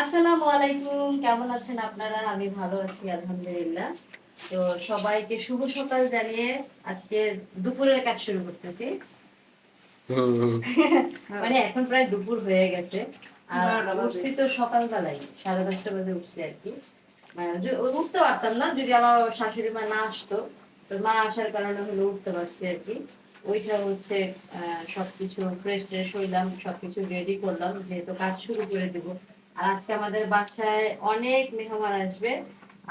আসসালামু আলাইকুম। কেমন আছেন আপনারা? আমি ভালো আছি আলহামদুলিল্লাহ। তো সবাইকে শুভ সকাল জানিয়ে আজকে দুপুরের কাজ শুরু করতেছি। মানে এখন প্রায় দুপুর হয়ে গেছে। আর উঠছি তো সকালবেলায় সাড়ে দশটা বাজে উঠছি আর কি। মানে উঠতে পারতাম না যদি আমার শাশুড়ি মা না আসতো। তো মা আসার কারণে হলো উঠতে পারছি আর কি। ওইটা হচ্ছে আহ, সবকিছু ফ্রেশ ট্রেশ হইলাম সবকিছু রেডি করলাম যেহেতু কাজ শুরু করে দিব। আর আজকে আমাদের বাসায় অনেক মেহমান আসবে।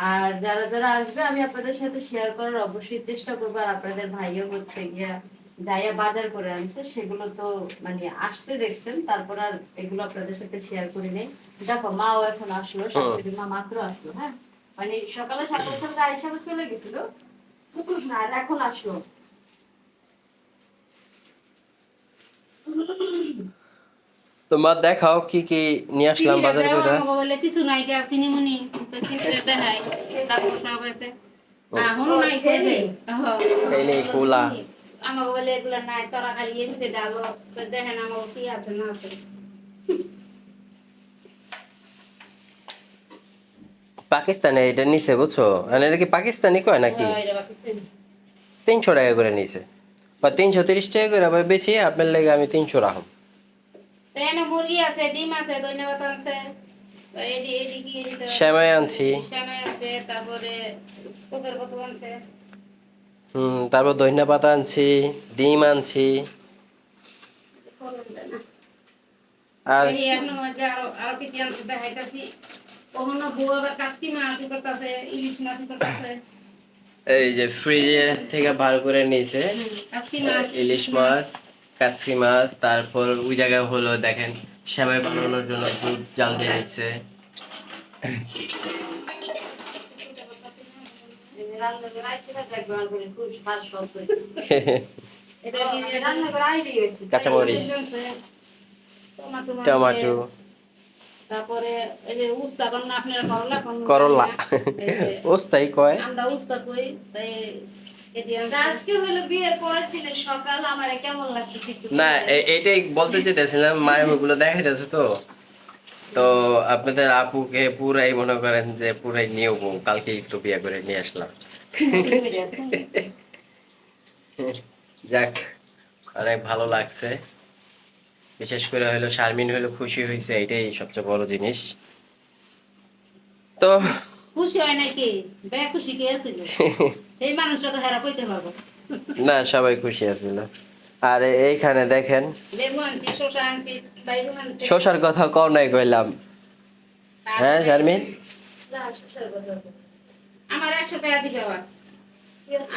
আর যারা যারা আসবে আমি আপনাদের সাথে শেয়ার করার অবশ্যই চেষ্টা করব। আর আপনাদের ভাইও হচ্ছে গিয়া যাইয়া বাজার করে আনছে সেগুলো তো মানে আসতে দেখছেন তারপর আর এগুলো আপনাদের সাথে শেয়ার করি নেই। দেখো মাও এখন আসলো শাশুড়ি মা মাত্র আসলো হ্যাঁ? মানে সকালে সাড়ে দশটা আইসা চলে গেছিল আর এখন আসলো। তোমার দেখাও কি কি নিয়ে আসলাম বাজার করে বলে কিছু নাই কে আসিনি মুনি? পেছনে দেখাই তারপর সব আছে এখন ও, নাই সেই সেই নেই? কুলা আমাকে বলে এগুলো নাই তোরা খালি এমনিতে ডালো তো দেখেন আমাকে কি আছে না আছে। পাকিস্তানে এটা নিছে বুঝছ? আর এটা কি পাকিস্তানি কয় নাকি। তিনশো টাকা করে নিছে। বা তিনশো তিরিশ টাকা করে আবার বেশি আপনার লেগে আমি তিনশো রাখুন এনে মুরগি আছে ডিম আছে ধন্যবাদ আছে এডি এডি কি এডি তো? শ্যামাই আনছি। শ্যামাই আছে তারপরে হুম পাতা আনছি ডিম আনছি। আর এখন দেখাইতাছি। কখনো মাছ করতেছে ইলিশ মাছ করতেছে। এই যে ফ্রিজে থেকে বার করে নিয়েছে। ইলিশ মাছ। কাচ্চি মাছ তারপর ওই জায়গায় হলো দেখেন শ্যামাই বানানোর জন্য দুধ জাল দিয়ে দিচ্ছে রান্না করে আইতে থাকলে একবার করে খুব স্বাদ সব করে। এটা কি রান্না করে আইলেই হয়েছে। কাঁচামরিচ টমাটো তারপরে এই যে উস্তা আপনারা করলা ওস্তাই কয় আমরা উস্তা কই তাই না এটাই বলতে মায়ের ওগুলো দেখাইতেছে তো। তো আপনাদের আপুকে পুরাই মনে করেন যে পুরাই নিয়ে কালকে একটু বিয়ে করে নিয়ে আসলাম। যাক অনেক ভালো লাগছে। বিশেষ করে হলো শারমিন হলো খুশি হয়েছে এটাই সবচেয়ে বড় জিনিস। তো খুশি হয় নাকি? বে খুশি কে আছিল? এই মানুষটা তো হেরা কইতে পারব। না সবাই খুশি আছিল। আর এইখানে দেখেন শশার কথা কও নাই কইলাম। হ্যাঁ শারমিন? না, শ্বশুর কথা বলব। আমার একশো টাকা দিবে আবার।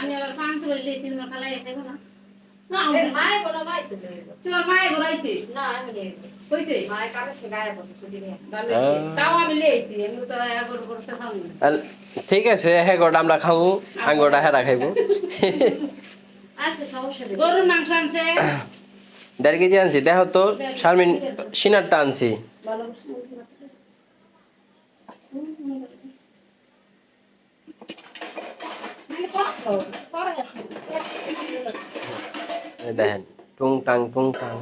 আমি আবার পাঁচশো করে দিয়েছি তোমার খালাই না। মায়ে বলো, মাই তো দেবে। তোমার মায়ে বলাইতে না, আমি আমি আমি ঠিক আছে হ্যাঁ গোটা আমরা খাব আঙ্গোটা হেরা খাইবো। আচ্ছা, সমস্যা নেই। গরুর মাংস আনছে। দেড় কেজি আনছি দেখো তো শারমিন সিনারটা আনছি। ভালো। মানে দেখেন। টুং টাং টুং টাং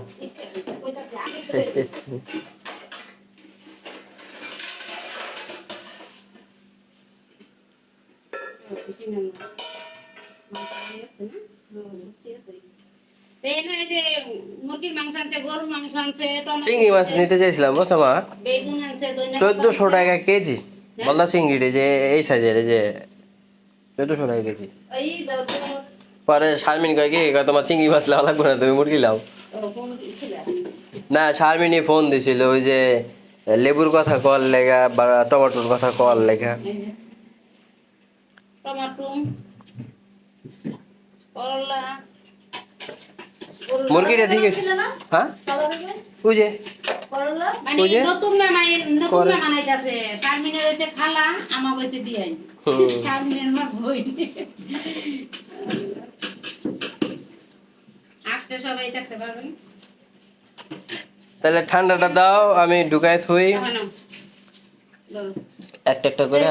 চিংড়ি মাছ নিতে চাইছিলাম বুঝছ মা? চোদ্দশো টাকা কেজি। বললা চিংড়ি যে এই সাইজের এই যে চোদ্দশো টাকা কেজি। পরে শারমিন কয় কি কয় তোমার চিংড়ি মাছ লাও লাগবে না তুমি মুরগি লাও। না শারমিনী ফোন দিছিল ওই যে লেবুর কথা কল লেগা বা টমেটোর কথা কল লেখা মুরগিটা ঠিক আছে? হ্যাঁ? ওই যে। মানে ওই যে? নতুন মেমাই নতুন মেমান আইতাছে শারমিনের হইছে খালা বিয়াই। মা আসতে সবাই থাকতে পারবেন। তাহলে ঠান্ডাটা দাও আমি ঢুকাই থুই। একটা একটা করে।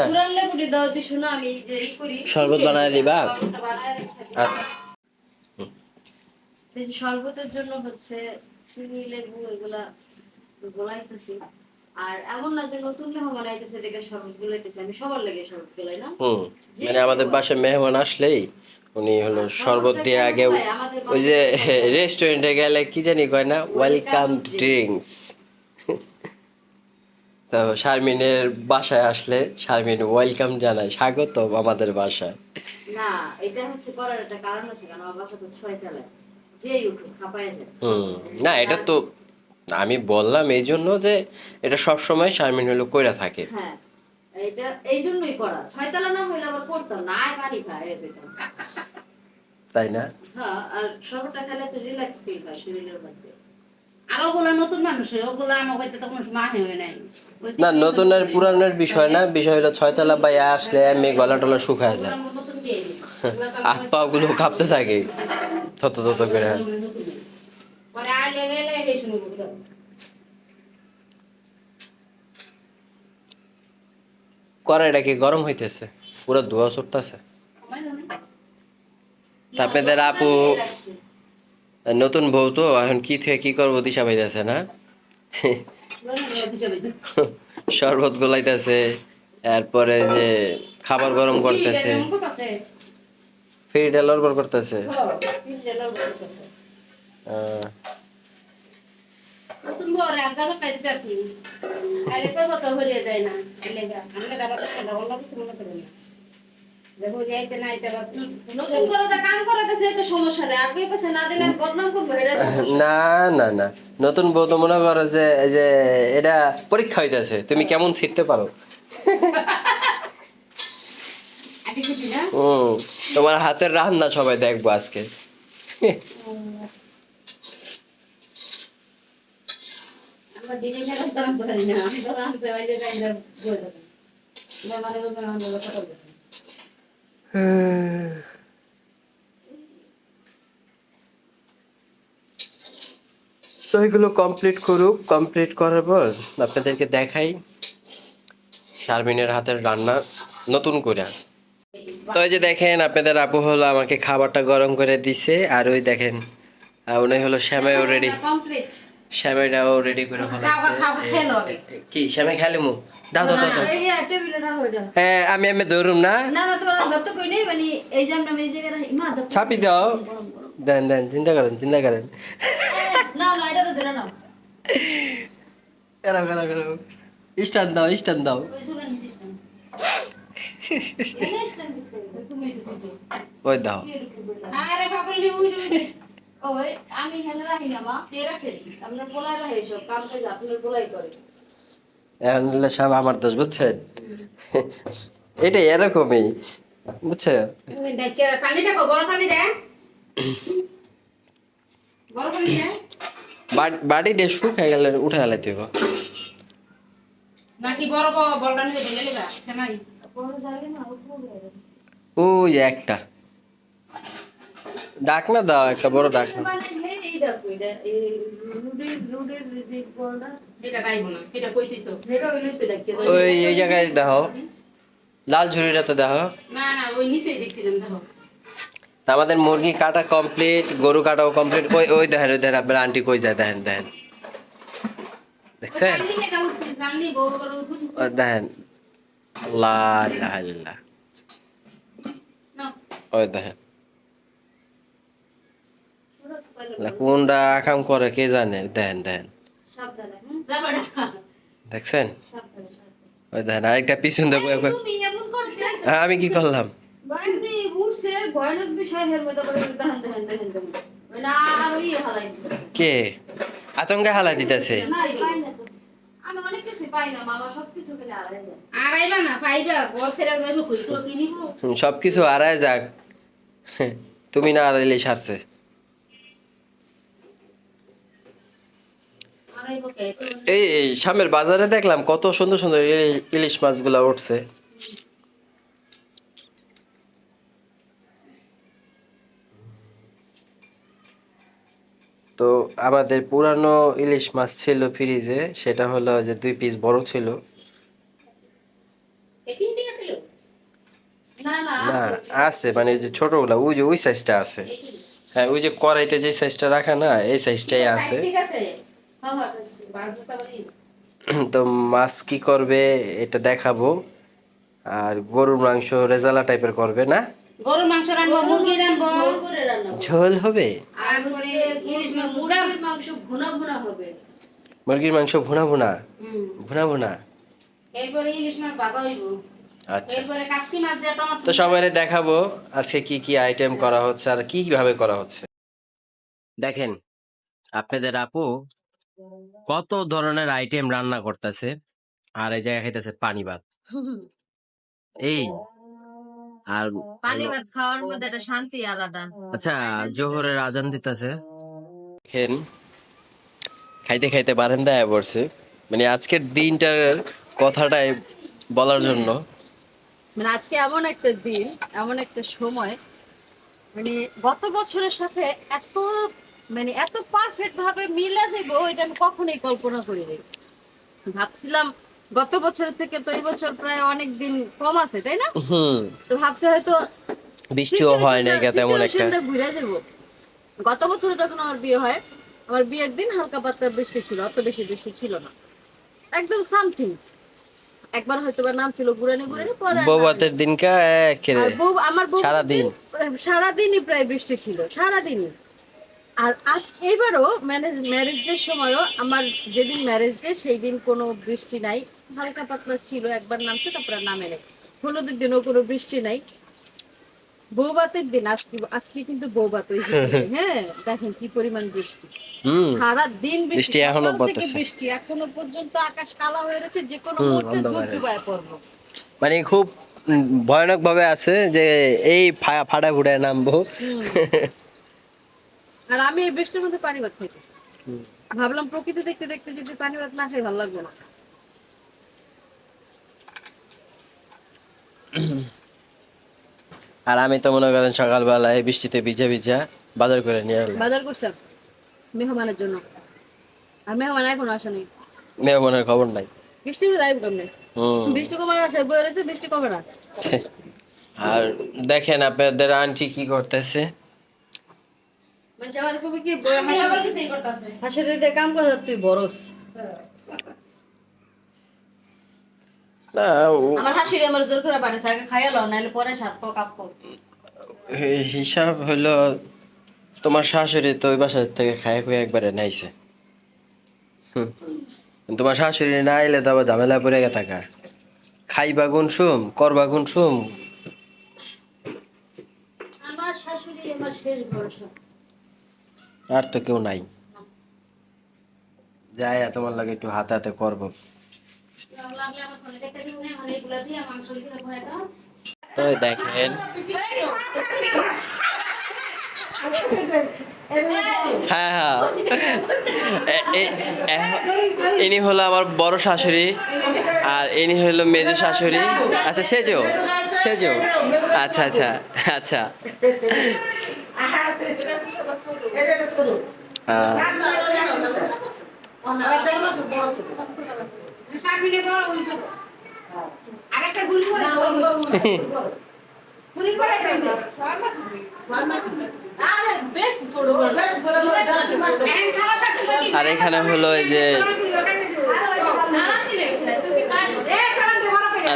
শরবত বানায় দিবা? দিই। আচ্ছা। শরবতের জন্য হচ্ছে চিনি লেবু এগুলা গোলাইতেছি। আর এমন না যে নতুন মেহমান আইতেছে দেখে শরবত গুলাইতেছে। আমি সবার লাগে শরবত গুলাই না? হুম। মানে আমাদের বাসায় মেহমান আসলেই উনি হলো শরবত দিয়ে আগে ওই যে রেস্টুরেন্টে গেলে কি জানি কয় না ওয়েলকাম ড্রিঙ্কস তো শারমিনের বাসায় আসলে শারমিন ওয়েলকাম জানায় স্বাগত আমাদের বাসায়। না এটা হচ্ছে করার একটা কারণ আছে কারণ আমার বাসা তো ছয় তলায় যে উঠুক খাপায় যায়। হুম না এটা তো আমি বললাম এই জন্য যে এটা সব সময় শারমিন হলো কইরা থাকে। হ্যাঁ এটা এই জন্যই করা ছয়তলা না হইলে আবার করতাম না আয় পানি খায় পেতাম তাই না? হ্যাঁ আর সবটা খেলে একটু রিল্যাক্স ফিল হয় শরীরের মধ্যে। আর ওগুলা নতুন মানুষ ওগুলা আমার হইতে তো কোনো সময় নাই। না নতুন আর পুরানোর বিষয় না বিষয় হলো ছয়তলা বাই আসলে আমি গলা টলা শুকায় যায়। ওগুলা নতুন বিয়ে হাত পা গুলো কাঁপতে থাকে। থত থত করে। পরে আর লেগে এলে এই সময় বুঝলাম কড়াইটা কি গরম হইতেছে? পুরো ধোয়া ছুটতেছে। আপনাদের আপু নতুন বউ তো এখন কি থেকে কি করব দিশা পাইতেছে না? শরবত গোলাইতেছে এরপরে যে খাবার গরম করতেছে। ফ্রিটা লড়বড় করতেছে। আহ, না। না না নতুন বউ তো মনে করো যে এই যে এটা পরীক্ষা হইতেছে। তুমি কেমন শিখতে পারো? তোমার হাতের রান্না সবাই দেখব আজকে আমরা দিনে খেলা দাম করি না আমি তো রাখতে পারি যে টাইম বই দেবো মানে বলতে না আমরা কথা বলব তো এগুলো কমপ্লিট করুক কমপ্লিট করার পর আপনাদেরকে দেখাই শারমিনের হাতের রান্না নতুন করে। তো এই যে দেখেন, আপনাদের আপু হলো আমাকে খাবারটা গরম করে দিছে, আর ওই দেখেন উনি হলো শ্যামাইও রেডি কমপ্লিট শ্যামাইটাও রেডি করে ফেলাইছে খেলো কি শ্যামাই খাইলে মু দাও দাও দাও হ্যাঁ আমি আমি ধরুম না। না না তোমার ধরতে কই নেই মানে এই যে আমরা এই জায়গায় রাখি মা ছাপি দাও। দেন দেন চিন্তা করেন চিন্তা করেন। না না এটা তো ধরে নাও। কেন কেন কেন স্ট্যান্ড দাও স্ট্যান্ড দাও। ওই দাও। আরে ওই আমি হেলে রাখি না মা। কে রাখছে আমরা পোলাই রাখি সব কাম কাজ আপনার পোলাই করে এখন সব আমার দোষ বুঝছেন? এটা এরকমই বুঝছে বড় ডে গেলে উঠে গেলে তুই নাকি বড় বড় বলটা নিয়ে ঢেলে লিবা সেমাই বড় জায়গা না উপরে ওই একটা ডাক না দাও, একটা বড় ডাক না ওই, এই জায়গায় দেখো লাল ঝুড়িটাতে দেখো আমাদের মুরগি কাটা কমপ্লিট গরু কাটাও কমপ্লিট ওই ওই দেখেন ওই দেখেন, আপনার আন্টি কই যায়? দেখেন দেখেন। দেখছেন? দেখেন। আল্লাহ ইল্লাল্লাহ। ওই দেখেন। কোনটা কাম করে কে জানে? হুম? যাবাড়া দেখছেন? ওই দেখেন আরেকটা পিছন দেখো তুমি এমন করতে আমি কি করলাম? কে? আতঙ্কে হালাই দিতেছে। আমি অনেক কিছু পাই না মামা সব কিছু পেলে আড়াই যায়। আড়াইবা না পাইবা ঘর ছেড়ে যাইব কই? তো কিনিব। সব কিছু হারায় যাক। তুমি না হারাইলে সারছে আড়াইব কে তো এই সামনের বাজারে দেখলাম কত সুন্দর সুন্দর ইলি- ইলিশ মাছগুলা উঠছে। তো আমাদের পুরানো ইলিশ মাছ ছিল ফ্রিজে সেটা হলো যে দুই পিস বড় ছিল। না আছে। মানে ওই যে ছোটগুলা ওই যে ওই সাইজটা আছে। হ্যাঁ ওই যে কড়াইতে যে সাইজটা রাখা না এই সাইজটাই আছে। তো মাছ কি করবে এটা দেখাবো। আর গরুর মাংস রেজালা টাইপের করবে না? গরুর মাংস রানবো মুরগি রানবো ঝোল করে রান্না ঝোল হবে? আর হচ্ছে ইলিশ মুরগির মাংস ভুনা ভুনা হবে। মুরগির মাংস ভুনা ভুনা? ভুনা ভুনা? এরপরে ইলিশ মাছ ভাজা হইব। আচ্ছা। এরপরে মাছ দিয়ে টমাটো তো সবাই দেখাবো আজকে কি কি আইটেম করা হচ্ছে আর কি কীভাবে করা হচ্ছে। দেখেন আপনাদের আপু কত ধরনের আইটেম রান্না করতেছে আর এই জায়গায় খাইতেছে পানি ভাত। এই আর পানি ভাত খাওয়ার মধ্যে একটা শান্তি আলাদা। আচ্ছা জোহরের আজান দিতেছে। দেখেন খাইতে খাইতে বারান্দায় পড়ছে। মানে আজকের দিনটার কথাটাই বলার জন্য। মানে আজকে এমন একটা দিন এমন একটা সময়। মানে গত বছরের সাথে এত মানে এত পারফেক্ট ভাবে মিলে যাব এটা আমি কখনোই কল্পনা করি করিনি ভাবছিলাম গত বছর থেকে তো এই বছর প্রায় অনেক দিন কম আছে তাই না? তো ভাবছি হয়তো বৃষ্টিও হয় না এটা তেমন একটা। ঘুরে যাব। গত বছর যখন আমার বিয়ে হয় আমার বিয়ের দিন হালকা পাতলা বৃষ্টি ছিল অত বেশি বৃষ্টি ছিল না। একদম সামথিং একবার হয়তো বা নাম ছিল ঘুরানি ঘুরানি পরে আর বৌভাতের দিনকা একেরে আর বউ আমার বউ সারাদিন। সারাদিনই প্রায় বৃষ্টি ছিল সারাদিনই। আর আজ এবারও ম্যারেজ ম্যারেজ ডের সময়ও আমার যেদিন ম্যারেজ ডে সেই দিন কোনো বৃষ্টি নাই। হালকা পাতলা ছিল একবার নামছে তারপরে নামে নাই। হলুদের দিনও কোনো বৃষ্টি নাই। বৌবাতের দিন আজকে আজকে কিন্তু বৌবাত হ্যাঁ দেখেন কি পরিমাণ বৃষ্টি। হুম। সারা দিন বৃষ্টি এখনও। বৃষ্টি এখনও পর্যন্ত আকাশ কালা হয়ে রয়েছে যে কোনো মুহূর্তে পড়ব। মানে খুব ভয়ানক ভাবে আছে যে এই ফাটা ফুটায় নামবো। আর আমি এই বৃষ্টির মধ্যে পানি ভাত খাইতেছি। ভাবলাম প্রকৃতি দেখতে দেখতে যদি পানি ভাত না খাই ভালো লাগবে না। আর আমি তো মনে করেন সকালবেলায় বৃষ্টিতে ভিজা ভিজা বাজার করে নিয়ে এলাম। বাজার করছেন? মেহমানের জন্য। আর মেহমান এখনও আসেনি। মেহমানের খবর নাই। বৃষ্টি হলে যাইব কেমনে? বৃষ্টি কমার আশায় বয়ে রয়েছে বৃষ্টি কমে না। আর দেখেন আপনাদের আন্টি কি করতেছে? মানে আমার কবি কি কাম করে তুই বরস না আমার হাসির আমার জোর করে পাঠাচ্ছে আগে খাইয়া লো নাহলে পরে সাত পাও হিসাব হলো তোমার শাশুড়ি তো ওই বাসা থেকে খায় খুঁয়ে একবারে নাইছে। হুম। তোমার শাশুড়ি না এলে তো আবার ঝামেলা পড়ে গে থাকা খাইবা গুণ সুম করবা গুণ সুম আমার শাশুড়ি আমার শেষ ভরসা। আর তো কেউ নাই। যাই তোমার লাগে একটু হাতে হাতে করব। দেখেন। হ্যাঁ হ্যাঁ। ইনি হলো আমার বড় শাশুড়ি আর ইনি হলো মেজ শাশুড়ি। আচ্ছা সেজো সেজো। আচ্ছা আচ্ছা আচ্ছা আহ, শাক মিলে বড় ওই ছোট আরেকটা গুলি করে গুলি করে আর এখানে হলো এই যে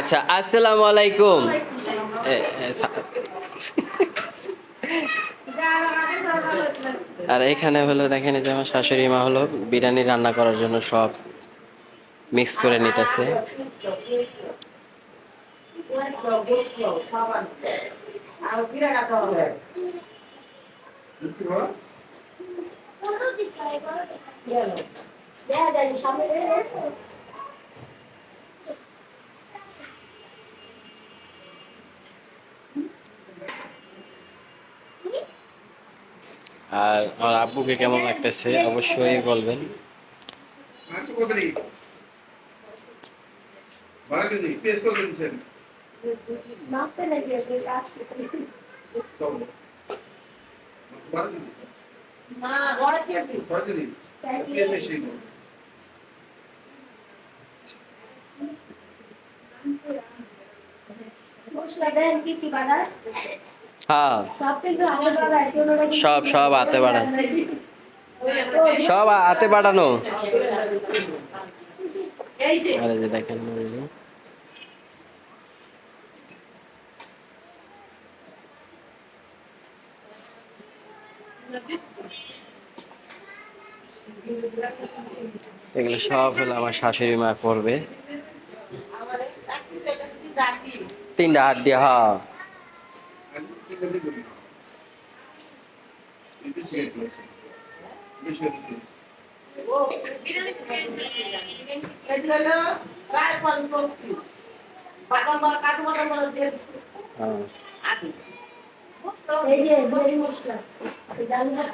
আচ্ছা আসসালামু আলাইকুম এ, এ, সা- আর এখানে হলো দেখেন যে আমার শাশুড়ি মা হলো বিরিয়ানি রান্না করার জন্য সব মিক্স করে নিতেছে। আর আমার আব্বুকে কেমন লাগতেছে অবশ্যই বলবেন। মাংস কত নেই বারো কেজি হ্যাঁ সব সব হাতে বাড়ান সব হাতে বাড়ানো। আর যে দেখেন এগুলো সব হলো আমার শাশুড়ি মা করবে। তিনটা হাত দিয়ে হ্যাঁ। আগে এই যে গরি মশলা জানি না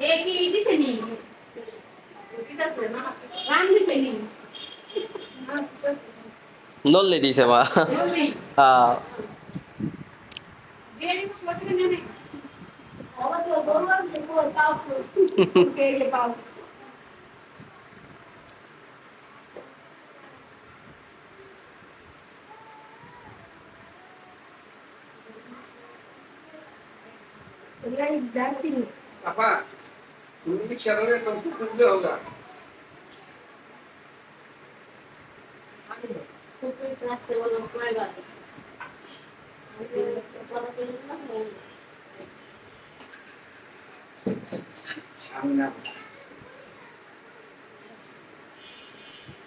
এ কি দিছে নি? রান দিছে নি? নল্লে দিছে মা। হ্যাঁ उनकी शरण तुमको पुण्य होगा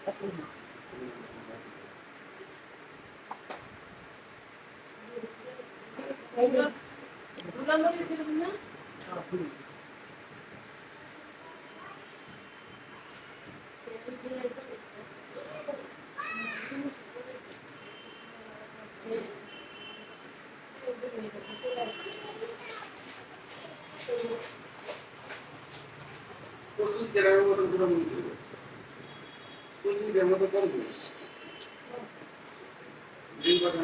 Thank you. বছর প্রস্তুত গ্রামের মতো ঘোরাঘুরি করবে প্রস্তুত গ্রামের মতো কম জিনিস দিন কথা